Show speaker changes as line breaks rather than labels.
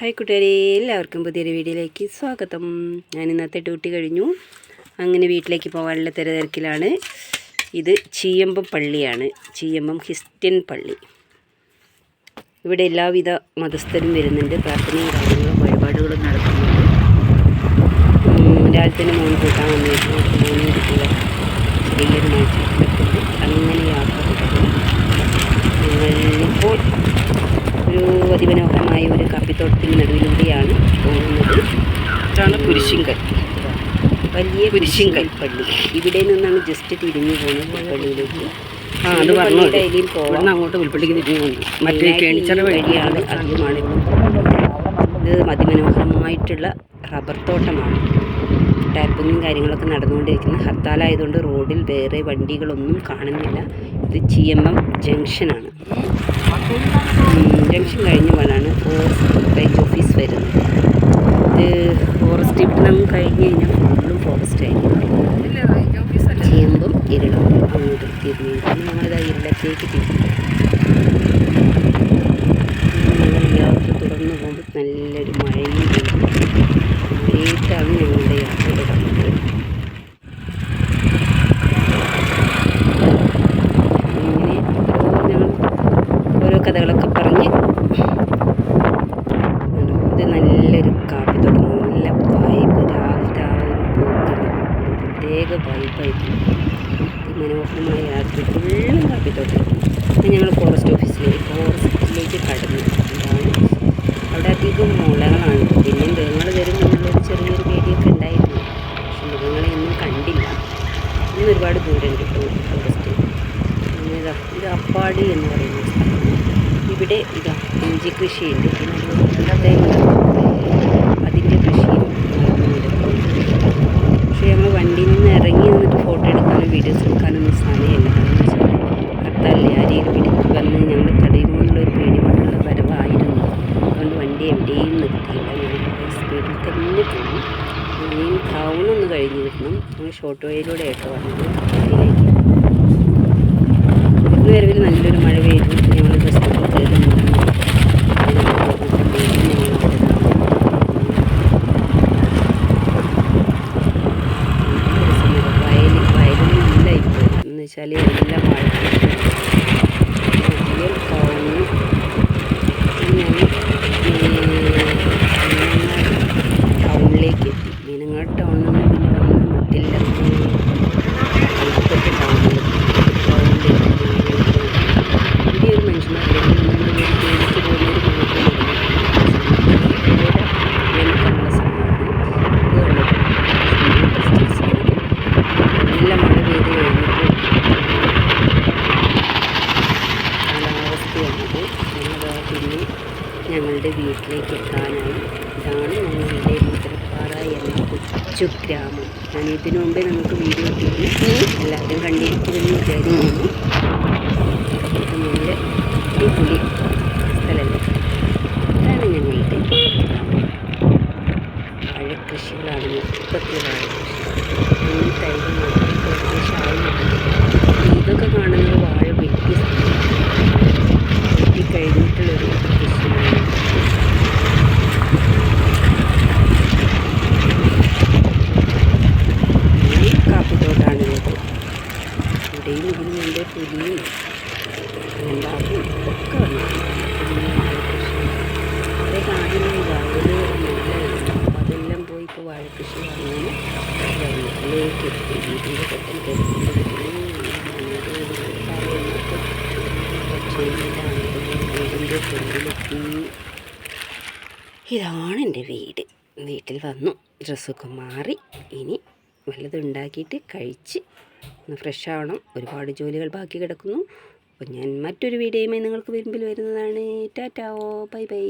Hi കൂട്ടുകാരെ എല്ലാവർക്കും പുതിയൊരു വീഡിയോയിലേക്ക് സ്വാഗതം. ഞാൻ ഇന്നത്തെ ഡ്യൂട്ടി കഴിഞ്ഞു. അങ്ങനെ വീട്ടിലേക്ക് പോകാനുള്ള തിരതിരക്കിലാണ്. ഇത് ചീയമ്പം പള്ളിയാണ്. ചീയമ്പം ക്രിസ്ത്യൻ പള്ളി. ഇവിടെ എല്ലാവിധ മതസ്ഥരും വരുന്നുണ്ട്. പ്രാർത്ഥനയും കാര്യങ്ങളും വഴിപാടുകളും നടക്കുന്നുണ്ട് വലിയ കുരിശും പള്ളി. ഇവിടെ നിന്നാണ് ജസ്റ്റ് തിരിഞ്ഞു പോകുന്നത് പള്ളിയിലേക്ക്.
ആ അത് പറഞ്ഞു
ഡെയിലിയും പോവാം.
അങ്ങോട്ട് പുൽപ്പള്ളിക്ക് തിരിഞ്ഞു പോകുന്നു. മറ്റേ കേണിച്ചറ വഴിയാണ്
അധികമാണ് ഇത് അതിമനോഹരമായിട്ടുള്ള റബ്ബർ തോട്ടമാണ്. ടാപ്പിങ്ങും കാര്യങ്ങളൊക്കെ നടന്നുകൊണ്ടിരിക്കുന്ന ഹർത്താലായതുകൊണ്ട് റോഡിൽ വേറെ വണ്ടികളൊന്നും കാണുന്നില്ല. ഇത് ചീയമ്പം ജംഗ്ഷനാണ്. ജംഗ്ഷൻ കഴിഞ്ഞ പോലാണ് ഫോറസ്റ്റ് റേഞ്ച് ഓഫീസ് വരുന്നത്. ഇത് ഫോറസ്റ്റ് ഇവിടെ കഴിഞ്ഞ് കഴിഞ്ഞാൽ ഫോറസ്റ്റ് ആയിരിക്കും ഇരുളും ഇരളം അങ്ങോട്ട് തിരിഞ്ഞു. പിന്നെ ഞങ്ങളിതാ ഇരുളത്തേക്ക് തിരിഞ്ഞു. യാത്ര തുടർന്ന് പോകുമ്പോൾ നല്ലൊരു മഴയും മഴയിട്ടാണ് ഞങ്ങളുടെ യാത്ര ഞങ്ങൾ ഓരോ കഥകളൊക്കെ പറഞ്ഞ് പ്രത്യേക പൈപ്പായിട്ട് മനോഹരമായ യാത്ര ഫുള്ളും കാപ്പി തോട്ടം അപ്പം ഞങ്ങൾ ഫോറസ്റ്റ് ഓഫീസിലേക്ക് ഫോറസ്റ്റിലേക്ക് കടന്നു. എന്താണ് അവിടെ അധികം മുളകളാണ്. പിന്നെ മൃഗങ്ങൾ വരുമ്പോൾ എന്നുള്ളൊരു ചെറിയൊരു പേടിയൊക്കെ ഉണ്ടായിരുന്നു. പക്ഷെ മൃഗങ്ങളെ ഒന്നും കണ്ടില്ല. ഇന്ന് ഒരുപാട് ദൂരം കിട്ടും ഫോറസ്റ്റ് ഇതാ ഇത് അപ്പാടി എന്ന് പറയുന്ന സ്ഥലമാണ് ഇവിടെ ഇതാ ഇഞ്ചി കൃഷിയുണ്ട്. പിന്നെ അതുപോലെ അതുകൊണ്ട് വണ്ടി എവിടെയും നിർത്തിയില്ല ഞങ്ങൾ സ്പീഡിൽ തന്നെ പോയി ഇനിയും ടൗൺ ഒന്ന് കഴിഞ്ഞ് കിട്ടണം. ഞങ്ങൾ ഷോർട്ട് വേയിലൂടെ ആയിട്ട് വന്നത്. വരവിൽ നല്ലൊരു മഴ പെയ്തു. ഞങ്ങൾ ജസ്റ്റ് വയൽ വയലൊന്നും ഇല്ല ഇപ്പോൾ എന്ന് വെച്ചാൽ എല്ലാം മഴ ഞങ്ങളുടെ വീട്ടിലേക്ക് എത്താനായി. ഇതാണ് ഞങ്ങളുടെ വീട്ടിൽ കൊച്ചു ഗ്രാമം ഞാൻ ഇതിനു മുമ്പേ നമുക്ക് വീഡിയോ ഇട്ടിരുന്നു. എല്ലാവരും കണ്ടിരിക്കുമെന്ന് വിചാരിക്കുന്നു. നല്ല അടിപൊളി സ്ഥലമല്ലേ ഇതാണ് ഞങ്ങളുടെ വാഴക്കൃഷികളാണ് മൊത്തത്തിൽ വാഴക്കൃഷി ഈ തൈകൾ ഇതാണ് എന്റെ വീട്. വീട്ടിൽ വന്നു. ഡ്രസ്സൊക്കെ മാറി. ഇനി വല്ലതും ഉണ്ടാക്കിയിട്ട് കഴിച്ച് ഒന്ന് ഫ്രഷ് ആവണം. ഒരുപാട് ജോലികൾ ബാക്കി കിടക്കുന്നു. അപ്പോൾ ഞാൻ മറ്റൊരു വീഡിയോയുമായി നിങ്ങൾക്ക് വരുമ്പിൽ വരുന്നതാണ്. Tata bye bye.